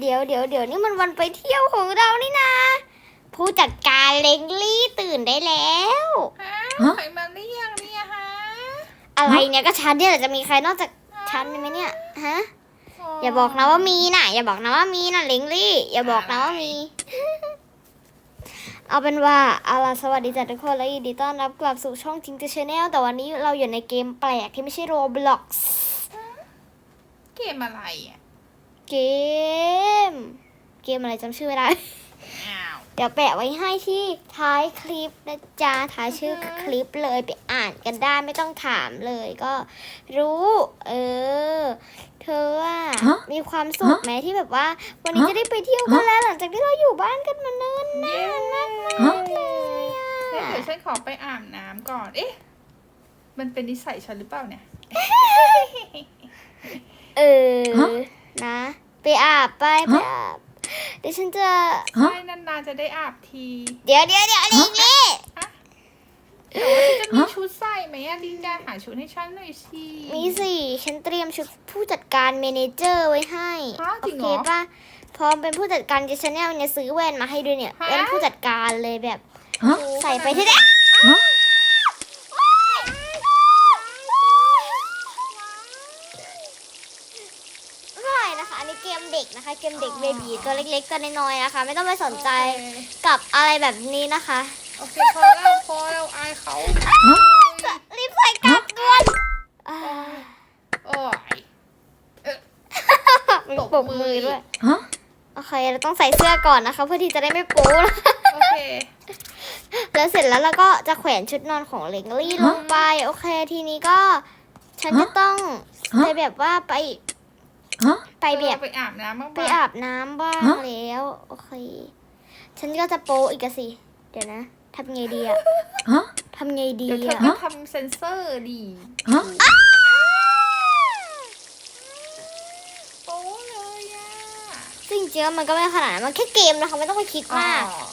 เดี๋ยวเดี๋ยวเดี๋ยวนี่มันวันไปเที่ยวของเรานี่นะ ผู้จัดการเล็งลี่ตื่นได้แล้วฮะฮะใครมาหรือยังเนี่ยฮะอะไรเนี่ยก็ฉันเนี่ยแหละจะมีใครนอกจากฉันไหมเนี่ยฮะอย่าบอกนะว่ามีนะอย่าบอกนะว่ามีนะเล็งลี่อย่าบอกนะว่ามี เอาเป็นว่าเอาล่ะสวัสดีจ้ะทุกคนและยินดีต้อนรับกลับสู่ช่องจิงเจอชแนลแต่วันนี้เราอยู่ในเกมแปลกที่ไม่ใช่โรบล็อกเกมอะไรอะ เกม เกมอะไรจำชื่อไม่ได้อ้าวเดี๋ยวแปะไว้ให้ที่ท้ายคลิปนะจ๊ะท้ายชื่ออือฮึคลิปเลยไปอ่านกันได้ไม่ต้องถามเลยก็รู้ เออ เธอว่าฮะมีความสุขฮะไหมที่แบบว่า วันนี้ฮะจะได้ไปเที่ยวกันแล้วหลังจากที่เราอยู่บ้านกันมาเนิ่นเย้นานมากฮะเลยอะเดี๋ยวฉันขอไปอาบน้ำก่อน เอ๊ะ มันเป็นนิสัยฉันหรือเปล่าเนี่ย เออฮะนะ ไปอาบไปไปฮะอาบเดี๋ยวฉันจะ ฮะ ใช่นานๆจะได้อาบทีเดี๋ยวเดี๋ยวเดี๋ยวลิงลี่แต่ว่าฉันจะมีฮะ ชุดใส่ไหมอะลินดาหาชุดให้ฉันหน่อยสิ มีสิฉันเตรียมชุดผู้จัดการเมเนเจอร์ไว้ให้ฮะโอจริงเคเหรอป่ะพร้อมเป็นผู้จัดการดิชแนลเนี่ยซื้อแว่นมาให้ด้วยเนี่ยฮะ แว่นผู้จัดการเลยแบบ ฮะ ใส่ไปที่ไหน ฮะ ใช่นะ คะอันนี้เกมเด็กนะคะ เกมเด็กเบบีตัวเล็กๆตัวน้อยๆนะคะ ไม่ต้องไปสนใจโอเคกับอะไรแบบนี้นะคะ โอเคพอแล้วพอแล้วอายเขารีบใส่กลับด่วนอ่าโอ้ยมีตบปรบมืมือออีกด้วยฮะโอเคเราต้องใส่เสื้อก่อนนะคะ เพื่อที่จะได้ไม่โป๊นะโอเคแล้วเสร็จแล้วเราก็จะแขวนชุดนอนของเล็งลี่ลงไป โอเคทีนี้ก็ ฉันจะต้องฮะไปแบบว่าไปฮะ ไปแบบไปอาบน้ำบ้างไปปะอาบน้ำบ้างฮะแล้วโอเค ฉันก็จะโป๊อีกอะสิ เดี๋ยวนะทำไงดีอะฮะทำไงดีเดี๋ยวเธออะก็ทำเซนเซอร์ดีฮะโป๊เลยอะจริงๆแล้วมันก็ไม่ขนาดนั้นมันแค่เกมนะคะไม่ต้องไปคิดมากอ๋อ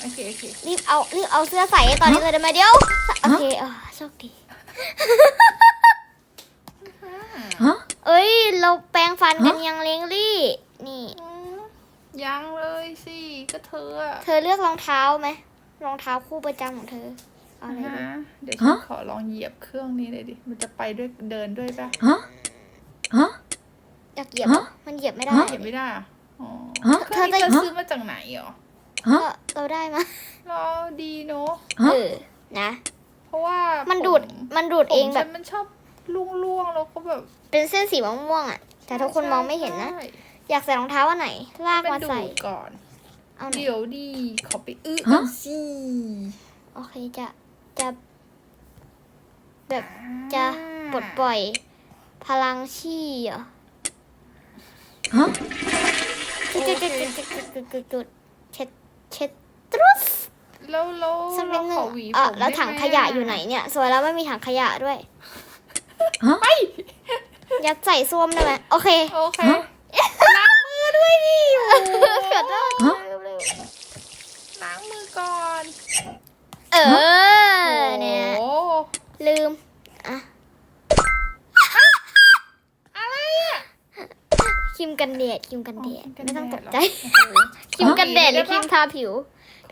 โอเคโอเครีบเอารีบเอาเสื้อใส่ให้ตอนนี้เลยได้ไหมเดี๋ยวโอเคเออโชคดีฮะ เอ้ย เราแปรงฟันกันยังเลงลี่ นี่อืมยังเลยสิก็เธออะเธอเลือกรองเท้าไหมรองเท้าคู่ประจำของเธอเอาอะไรดีฮะเดี๋ยวฉันขอลองเหยียบเครื่องนี้เลยดิ มันจะไปด้วยเดินด้วยปะฮะ ฮะ อยากเหยียบเหรอฮะมันเหยียบไม่ได้ฮะเหยียบไม่ได้อะอ๋อฮะ เครื่องนี้เธอเธจะอซื้อมาจากไหนเหรอฮะ ก็เราได้มารอดีเนาะ ฮะ เออนะ เพราะว่า มัมันดูด มันดูดเองแบบ มันชอบล่วงๆแล้วก็แบบ เป็นเส้นสีม่วงๆอะ แต่ทุกคนมองไม่เห็นนะ ใช่อยากใส่รองเท้าอันไหน ลากมันมาดูใส่ดก่อน เอาไหนเดี๋ยวดีขอไปอื้อฮะกันสิโอเคจะจะแบบจะปลดปล่อย พลังชีเหรอฮะ จุดจุดจุดจุดจุดจุดจุดจุดเช็ดเช็ดตรุสแล้วแล้วสักนิดหนึ่เราของหวีอะผมแล้วถังได้ขไมยะอยู่ไหนเนี่ย สวยแล้วไม่มีถังขยะด้วย ฮะ ยัดใส่ส้วมได้ไหมโอเคโอเคฮะ ล้างมือด้วยดิขอโทษฮะ ล้างมือก่อนเออเนี่ย โอ้ลืม อะ อะไรอะครีมกันแดดครีมกันแดดอ๋อไม่ต้องตกเหรใจโอ้โหครีมกันแดดหรือครีมทาผิว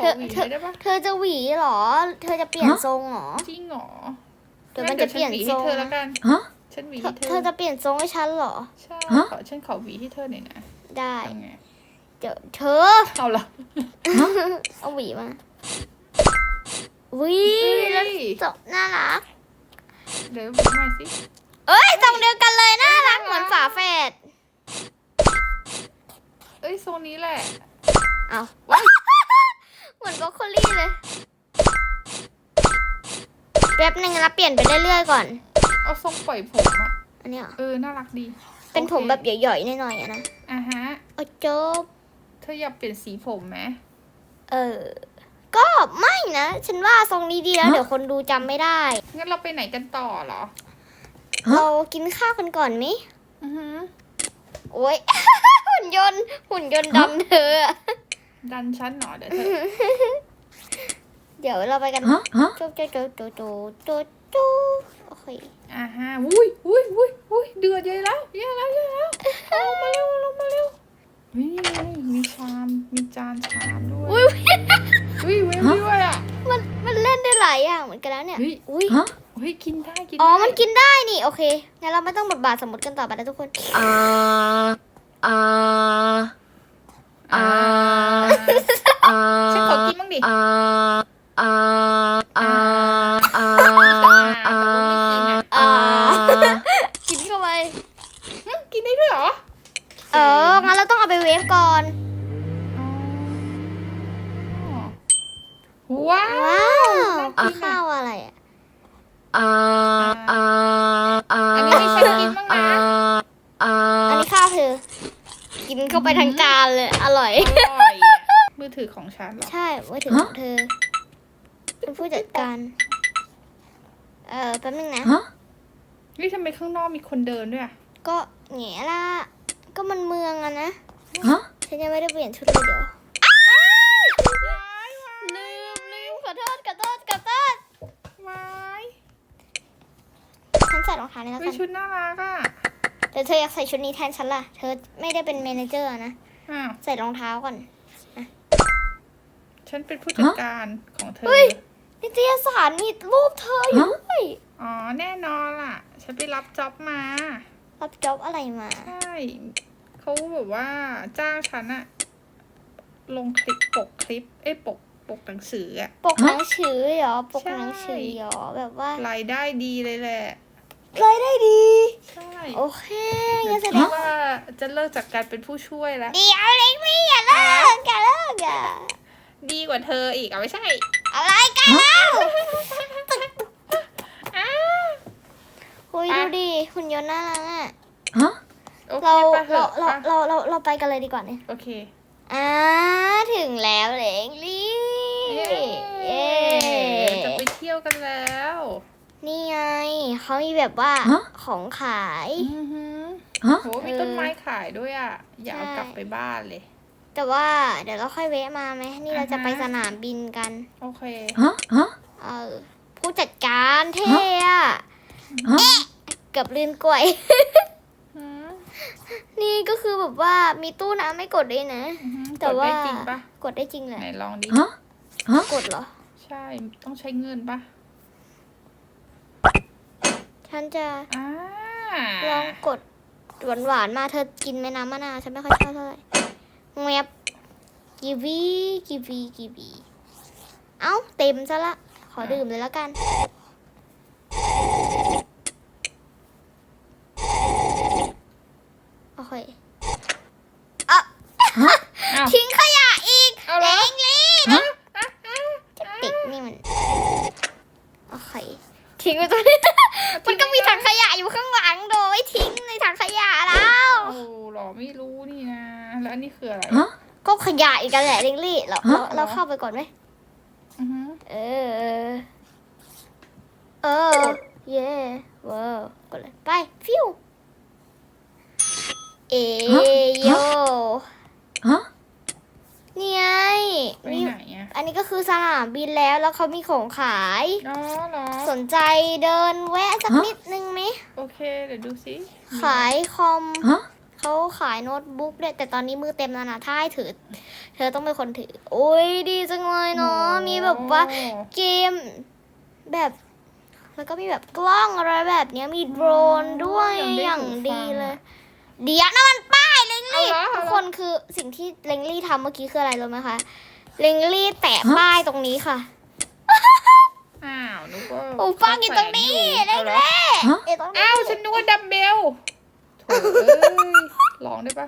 ขอหวีเธอได้ปะเธอจะหวีเหรอ เธอจะเปลี่ยนฮะ ทรงเหรอ จริงเหรอเดี๋ยวมันจะเปลี่ยนงั้ทรงฉัหวีให้เธอแล้วกัน ฮะ ฉันหวีเธอให้เธอเธอจะเปลี่ยนทรงให้ฉันเหรอ ใช่ฮะ ขอฉันขอหวีให้เธอหน่อยนะได้ทำไงเดี๋ยวเธอ เอาละ เอาหวีมาวิแล้วจบน่ารัก เดี๋ยวหวีใหม่สิ เอ้ยทรงเดียวกันเลยน่ารักเหมือนฝาแฝด เอ้ยทรงนี้แหละ เอาเหมือนบรอกโคลี่เลย แป๊บหนึ่งแล้วเปลี่ยนไปเรื่อยๆก่อน เอาทรงปล่อยผมอะอันเนี้ยเหรอเออ น่ารักดีเป็นผมโอคแบบหย่อยๆหน่อยๆอะนะอะฮะ โอ้จบ เธออยากเปลี่ยนสีผมไหม เออ ก็ไม่นะ ฉันว่าทรงนี้ดีแล้วเดี๋ยวคนดูจำไม่ได้ งั้นเราไปไหนกันต่อเหรอ ฮะ เรากินข้าวกันก่อนไหมอือหือ โอ้ย หุ่นยนต์ หุ่นยนต์ดำเธออะดันชั้นหนอเดี๋ยวเธอ เดี๋ยวเราไปกัน ฮะฮะจุ๊บจุ๊บจุ๊บจุ๊บจุ๊บจุ๊บจุ๊บโอเค อ่าฮะอุ้ยอุ้ยอุ้ยอุ้ยเดือดใหญ่แล้วใหญ่แล้วใหญ่แล้วลงมาเร็วลงมาเร็วเฮ้ยนี่ไงมีชามมีจานชามด้วยอุ้ยอุ้ยเว้ยด้วยอะมันมันเล่นได้หลายอย่างเหมือนกันแล้วเนี่ยเฮ้ยอุ้ยฮะเฮ้ยกินได้กินอ๋อได้มันกินได้นี่โอเคงั้นเราไม่ต้องบทบาทสมมติกันต่อไปแล้วทุกคนอ่าอ่าอ่าอ่าฉันขอกินบ้างดิอ่าอ่าอ่าอ่า อ่า อ่า กินเข้าไป หึกินได้ด้วยเหรอ เออ งั้น เราต้องเอาไปเวฟก่อนอ๋อว้าวว้าวน่ากินอะข้าวอะไรอะอ่าอ่าอ่าอันนี้ให้ฉันกินบ้างนะอ่าอันนี้ข้าวเธอ กินเข้าไปทั้งจานเลย อร่อย อร่อยอะมือถือของฉันเหรอ ใช่มือถือของเธอเป็นผู้จัดการ เออแป๊บนึงนะ ฮะนี่ทำไมข้างนอกมีคนเดินด้วยอะก็แง่ละ ก็มันเมืองอะนะ ฮะฉันยังไม่ได้เปลี่ยนชุดเลยเดี๋ยวว้ายว้ายลืมลืมขอโทษขอโทษขอโทษว้ายฉันใส่รองเท้านี้แล้ววิกันชุดน่ารักอะแต่เธออยากใส่ชุดนี้แทนฉันล่ะ เธอไม่ได้เป็นเมเนเจอร์นะ อ้าวใส่รองเท้าก่อน ฉันเป็นผู้จัดการของเธอ เฮ้ย นิตยสารมีรูปเธออยู่ด้วยอ๋อแน่นอนล่ะ ฉันไปรับจ็อบมา รับจ็อบอะไรมา ใช่ เขาแบบว่าจ้างฉันอะลงคลิปปกคลิป เอ้ยปกปกหนังสืออะ ปกหนังสือเหรอ ปกใช่หนังสือเหรอแบบว่ารายได้ดีเลยแหละ รายได้ดี ใช่โอเคเดี๋งั้ยนวแสคิดดงว่าว่าจะเลิกจากการเป็นผู้ช่วยแล้วเดี๋ยวเล็กพี่อย่าเลิกอย่าเลิกอย่าดีกว่าเธออีกเอาไม่ใช่ อะไรกันเล่าอ้าคุยอะดูดิหุ่นยนต์น่ารักอะฮะ โอเคเราไปเถเราอะเราไปเราเราเราไปกันเลยดีกว่าเนี่ยโอเค อ่าถึงแล้วเล็กลี่เย้เย้จะไปเที่ยวกันแล้ว นี่ไงเขามีแบบว่าฮะ ของขาย อือหือฮะ โหมีต้นไม้ขายด้วยอะ อย่าเอาใช่กลับไปบ้านเลย แต่ว่าเดี๋ยวเราค่อยแวะมาไหมนี่เราจะอ่าฮะไปสนามบินกัน โอเค ฮะ ฮะ เออผู้จัดการเท่อะฮะ เกือบลืมกล้วยอืม นี่ก็คือแบบว่ามีตู้น้ำไม่กดด้วยนะ อือหือแต่กดว่าได้จริงปะกดได้จริงเลยไหนลองดิฮะฮะกดเหรอ ใช่ ต้องใช้เงินปะฉันจะอ่าลองกดหวานหวานๆมาเธอกินไหมน้ำมะนาวฉันไม่ค่อยชอบเท่าไหร่แงบกีวีกีวีกีวีเอ้าเต็มซะละ ขอดื่มเลยแล้วกัน โอเคอะ อ้าว ทิ้งขยะอีก เอาเหรอ เล้งลี่ ฮะ ติกนี่มัน โอเค ทิ้งไว้ตรงนี้ มันก็มีถังขยะอยู่ข้างหลังโดยทิ้งในถังขยะแล้ว โอ้หรอไม่รู้นี่นะ แล้วอันนี้คืออะไร ฮะ ก็ขยะอีกกันแหละเล้งลี่เราเราฮะเราเข้าไปก่อนไหมอือหือเออ เออ เย่ว้าวกดเลยไปฟิวเอโยฮะ นี่ไงไปนี่ไหนอะอันนี้ก็คือสนามบินแล้วแล้วเขามีของขาย อ๋อเหรอสนใจเดินแวะสักฮะ นิดนึงไหมโอเค เดี๋ยวดูสิขายคอม ฮะ เขาขายโน้ตบุ๊กด้วยแต่ตอนนี้มือเต็มแล้วนะถ้าให้ถือ เธอต้องเป็นคนถือ โอ้ยดีจังเลยเนาะมีแบบว่าโอ้เกมแบบแล้วก็มีแบบกล้องอะไรแบบเนี้ยมีโดรนด้วยอย่างดีเลย เดี๋ยวนั่นมันป้ายเล็งลี่เอาเหรอทุกคนคือสิ่งที่เล็งลี่ทำเมื่อกี้คืออะไรรู้ไหมคะเล็งลี่แตะป้ายตรงนี้ค่ะอ้าวนึกว่าโอ้ฟังอยู่ตรงนี้เอาเล็งเหรอลี่ฮะเอ้ยตรงนี้อ้าวฉันนึกว่าดัมเบล โถเอ้ยลองได้ปะ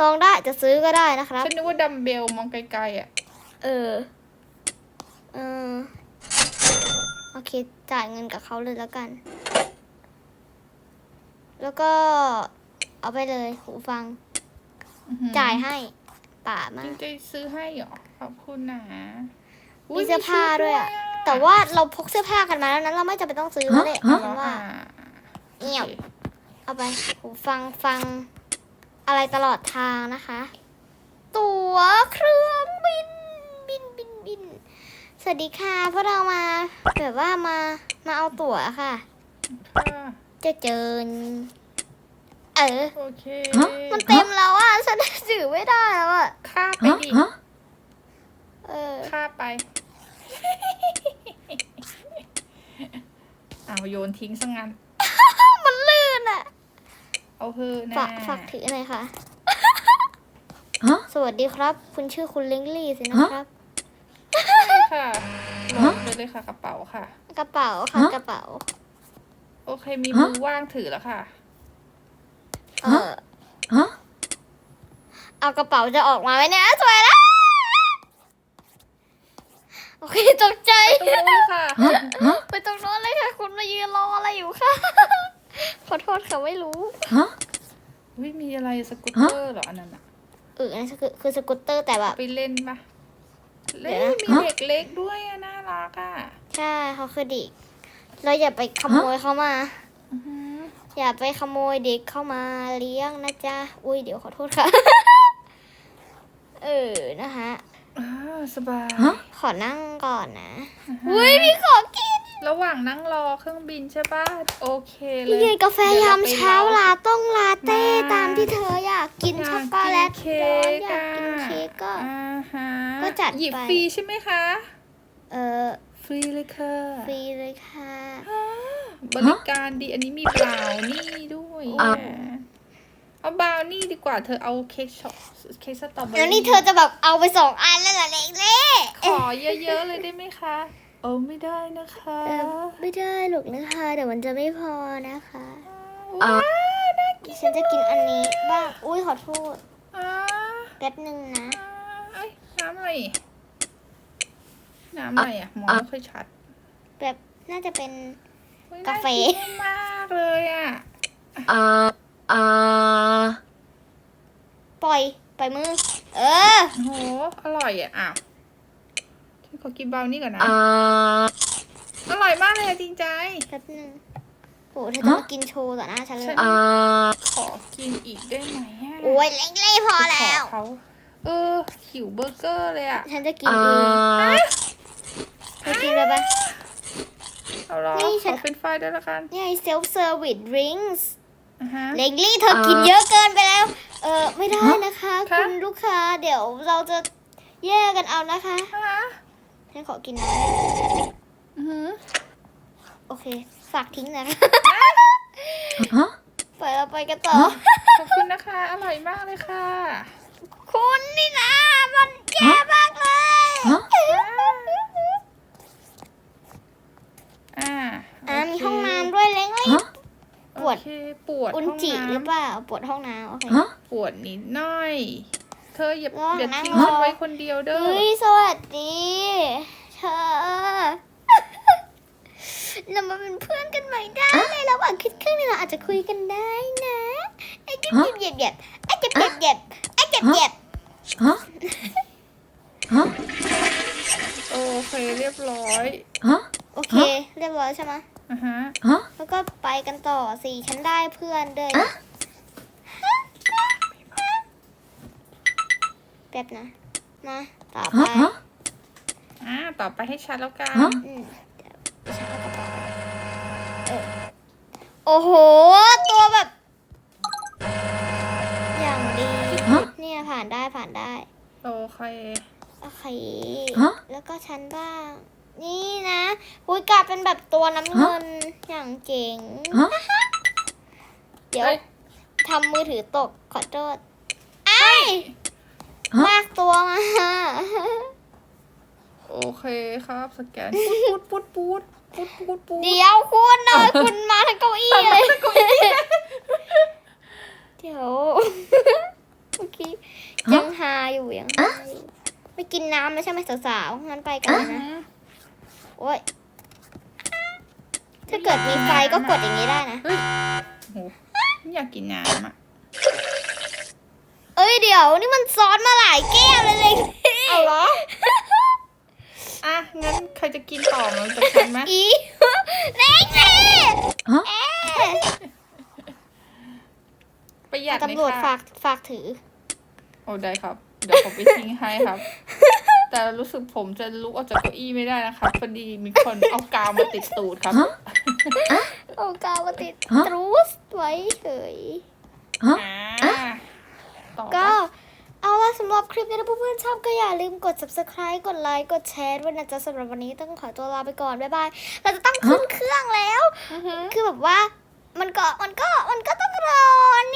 ลองได้จะซื้อก็ได้นะครับ ฉันนึกว่าดัมเบลมองไกลๆอะ เออ เออโอเค จ่ายเงินกับเขาเลยแล้วกัน แล้วก็เอาไปเลยหูฟัง อื้อหือจ่ายให้ป่าจมาริงใจซื้อให้เหรอ ขอบคุณนะมีเสื้อผ้าด้วยอะแต่ว่าเราพกเสื้อผ้ากันมาแล้วนั้นเราไม่จำเป็นต้องซื้อแล้วเลยฮะเพราะว่าเอี่ยวโอค เอาไปหูฟังฟังอะไรตลอดทางนะคะ ตั๋วเครื่องบินบินบินบิน สวัสดีค่ะพวกเรามาแบบว่ามามาเอาตั๋วค่ะค่ะจะเจอเออ โอเคฮะ มันเต็มแล้วอะฉันถือไม่ได้แล้วอะฆ่าไปฮะดิฮะเออฆ่าไป เอาโยนทิ้งซะงั้นมันลื่นอะ เอาเฮอะนะฝากฝากถือหน่อยค่ะ ฮะ สวัสดีครับ คุณชื่อคุณเล้งลี่สินะครับ ค่ะลฮะงไปเลยค่ะ กระเป๋าค่ะ กระเป๋าค่ะฮะ กระเป๋า โอเค มีฮะมือว่างถือแล้วค่ะ เออ ฮะ เอากระเป๋าจะออกมาไหมเนี่ยสวยแล้ว โอเคตกใจ ตรงนู้นเลยค่ะฮะฮะไปตรงโน้นเลยค่ะ คุณมายืนรออะไรอยู่คะ ขอโทษค่ะไม่รู้ฮะวิมีอะไรสกูตเตอร์เหรออันนั้นอะเอออันนั้นคือคือสกูตเตอร์แต่แบบ ไปเล่นปะเดี๋เล่ยวนนะมีเด็กเล็กด้วยอะน่ารักอะใช่เขาคือเด็กเราอย่าไปขโมยเขามาอื้อหืออย่าไปขโมยเด็กเข้ามาเลี้ยงนะจ๊ะ อุ้ยเดี๋ยวขอโทษค่ะ เออนะคะอ่าสบายฮะขอนั่งก่อนนะอ่าฮะอุ้ยมีของกิน ระหว่างนั่งรอเครื่องบินใช่ปะโอเคเลนี่ยไงกาแฟยามเช้าดี๋ยวรลาต้องลาเต้มาตามที่เธออยากกินอยาช็อกกโกแลตกินร้อนเค้กอยากกินเค้กก็อ่าฮะก็จัดหยิบไปฟรีใช่ไหมคะ เออฟรีเลยค่ะ ฟรีเลยค่ะอ่าบริการดีอันนี้มีบราวนี่ด้วยอะเอาบราวนี่ดีกว่าเธอเอาเค้กช็อกเค้กสตรอเบอรี่แล้วนี่เธอจะแบบเอาไปสองอันแล้วเหรอเล็กเล่ขอเยอะๆเลยได้ไหมคะ โอ้ไม่ได้นะคะเออไม่ได้หรอกนะคะเดี๋ยวมันจะไม่พอนะคะว้าวน่ากินฉันจะกินอันนี้บ้างอุ้ยขอโทษอ่าแป๊บหนึ่งนะเอ้ยน้ำอะไรน้ำอะไรอะมองไม่ค่อยชัดแบบน่าจะเป็นฮ้ยกาแฟน่กินมากเลยอะอ่าอ่าปล่อยปล่อยมือ เออโอ้โหอร่อยอะอ้าวฉัน ขอกินบราวนี่ก่อนนะ อ่า อร่อยมากเลยอะจริงใจ แป๊บหนึ่งโอ้เธอจะมากินโชว์ต่อหน้าฉันเลยฉันอ่า ขอกินอีกได้ไหมอะโอ้ยเล็กเล่พอแล้วไปขเขาเออหิวเบอร์เกอร์เลยอะฉันจะกินอ่า เองเธอกินเลยปะ เอาลอนี่ฉัขอนเป็นไฟด้วยละกันนี่ไง self service drinks อะฮะ เล็กลี่เธอกินเยอะเกินไปแล้ว เออไม่ได้นะคะ คะ คุณลูกค้าเดี๋ยวเราจะแยกกันเอานะคะฮะ ฉันขอกินน้อือหือำโอเค ฝากทิ้งนะคะฮะไปเราไปกันต่อฮะขอบคุณนะคะ อร่อยมากเลยค่ะ คุณนี่นะ มันแย่มากเลยฮะ อ่าอ่าโเคมีห้องน้ำด้วยเล้งลี่ฮะ ปวด โอเคปวดอุนห้องจิน้ำหรือเปล่า ปวดห้องน้ำโอเค ฮะ ปวดนิดหน่อย เธออย่าลองอย่านั่งทิ้งรอฉันไว้คนเดียวเด้อเฮ้ยสวัสดี เธอ เรามาเป็นเพื่อนกันใหม่ได้เลยระหว่างคิดครึ่งหนึงเราอาจจะคุยกันได้นะไอ้เจ็บฮะเจ็บเจ็บไอ้เจ็บเจ็บเจ็บไอ้เจ็บเจ็บฮะฮะโอเคเรียบร้อยฮะโอเค เรียบร้อยใช่ไหมอะฮะฮะแล้วก็ไปกันต่อสิฉันได้เพื่อนด้วยอะ ป๊บนะ มาต่อไปฮะฮะอ่าต่อไปให้ชัดแล้วกันฮะอืมเดี๋ยวฉันเอากระเป๋าเออโอ้โห ตัวแบบ อย่างดีฮะเนี่ยผ่านได้ผ่านได้โอเคโอเคฮะแล้วก็ฉันบ้าง นี่นะอุ้ยกลายเป็นแบบตัวน้ำเงินอย่างเจ๋งฮะเดี๋ยวเอ้ยทำมือถือตกขอโทษไอ้ายฮะ ลากตัวมา โอเคครับ สแกนปูดปูดปูดปูดปูดปูดเดี๋ยวคุณเนยคุณมาทั้งเก้าอี้เลยเดี๋ยวเมื่อกี้ยังหาอยู่ยังหาอยู่ไม่กินน้ำแล้วใช่ไหมสาวๆงั้นไปกันเลยอืนะมโอ้ยถ้าเกิดมีไฟก็กดอย่างนี้ได้นะเฮ้ยโหไม่อยากกินน้ำอะ เอ้ยเดี๋ยวนี่มันซ้อนมาหลายแก้วเลยเลยเอาเหรอ อะ งั้นใครจะกินต่อมันจะกินไหมอีเล็กเลยฮะเอ๊ะประหยัดไหมตำรวจคะฝากฝากถือ โอ้ได้ครับ เดี๋ยวผมไปทิ้งให้ครับ แต่รู้สึกผมจะลุกออกจากเก้าอี้ไม่ได้นะครับพอดีมีคนเอากาวมาติดตูดครับฮะเอากาวมาติดฮะตรูสไว้เฉยฮะอ่า ต่อก็เอาละสำหรับคลิปนี้ถ้าเพื่อนๆชอบก็อย่าลืมกด subscribe กดไลค์กดแชร์ด้วยนะจ๊ะสำหรับวันนี้ต้องขอตัวลาไปก่อน บ๊ายบาย เราจะต้องขึ้นเครื่องแล้วอือหือคือแบบว่ามันก็มันก็มันก็ต้องรอ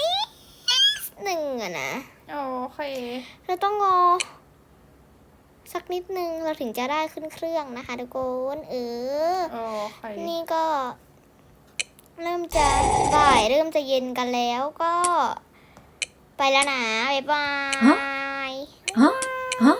นี่หนึ่งอะนะ โอเค เราต้องรอสักนิดนึงเราถึงจะได้ขึ้นเครื่องนะคะทุกคนเออโอเคนี่ก็ เริ่มจะบ่ายเริ่มจะเย็นกันแล้วก็ ไปแล้วนะ บ๊ายบายฮะฮะ